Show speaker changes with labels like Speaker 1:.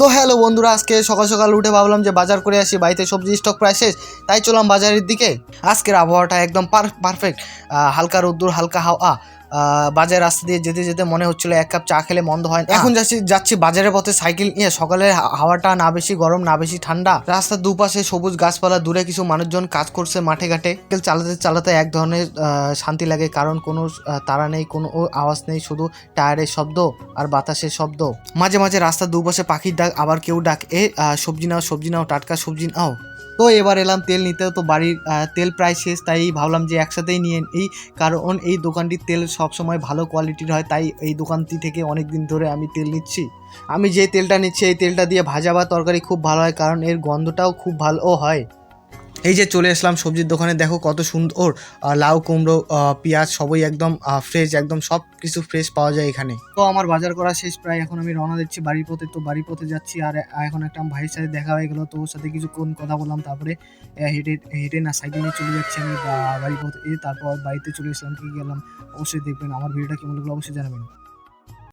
Speaker 1: তো হ্যালো বন্ধুরা, আজকে সকাল সকাল উঠে ভাবলাম যে বাজার করে আসি, বাড়িতে সবজি স্টক প্রায় শেষ, তাই চলাম বাজারের দিকে। আজকের আবহাওয়াটা একদম পারফেক্ট হালকা রোদ্দুর, হালকা হাওয়া। বাজার রাস্তা দিয়ে যেতে যেতে মনে হচ্ছিল এক কাপ চা খেলে মন্দ হয় এখন যাচ্ছি যাচ্ছি বাজারের পথে সাইকেল নিয়ে। সকালে হাওয়াটা না বেশি গরম, না বেশি ঠান্ডা। রাস্তার দুপাশে সবুজ গাছপালা, দূরে কিছু মানুষজন কাজ করছে মাঠে ঘাটে। সাইকেল চালাতে চালাতে এক ধরনের শান্তি লাগে, কারণ কোনো তারা নেই, কোনো আওয়াজ নেই, শুধু টায়ারের শব্দ আর বাতাসের শব্দ। মাঝে মাঝে রাস্তার দুপাশে পাখির ডাক, আবার কেউ ডাক, এ সবজি নাও সবজি নাও, টাটকা সবজি নাও। তো এবার এলাম তেল নিতে, তো বাড়ির তেল প্রায় শেষ, তাই ভাবলাম যে একসাথেই নিয়ে এই কারণ এই দোকানটির তেল সবসময় ভালো কোয়ালিটির হয়, তাই এই দোকানটি থেকে অনেক দিন ধরে আমি তেল নিচ্ছি। আমি যে তেলটা নিচ্ছি, এই তেলটা দিয়ে ভাজা বা তরকারি খুব ভালো হয়, কারণ এর গন্ধটাও খুব ভালো হয়। এই যে চলে আসলাম সবজির দোকানে, দেখো কত সুন্দর লাউ, কুমড়ো পেঁয়াজ সবই একদম ফ্রেশ একদম সব কিছু ফ্রেশ পাওয়া যায় এখানে। তো আমার বাজার করা শেষ, প্রায় এখন আমি রওনা দিচ্ছি বাড়ির পথে তো বাড়ির পথে যাচ্ছি আর এখন একটা ভাইয়ের সাথে দেখা হয়ে গেলো তো ওর সাথে কিছুক্ষণ কথা বললাম, তারপরে হেঁটে হেঁটে না সাইকেল নিয়ে চলে যাচ্ছি আমি বাড়ির পথে তারপর বাড়িতে চলে এসলাম কি গেলাম, অবশ্যই দেখবেন, আমার ভিডিওটা কেমন লাগল অবশ্যই জানাবেন।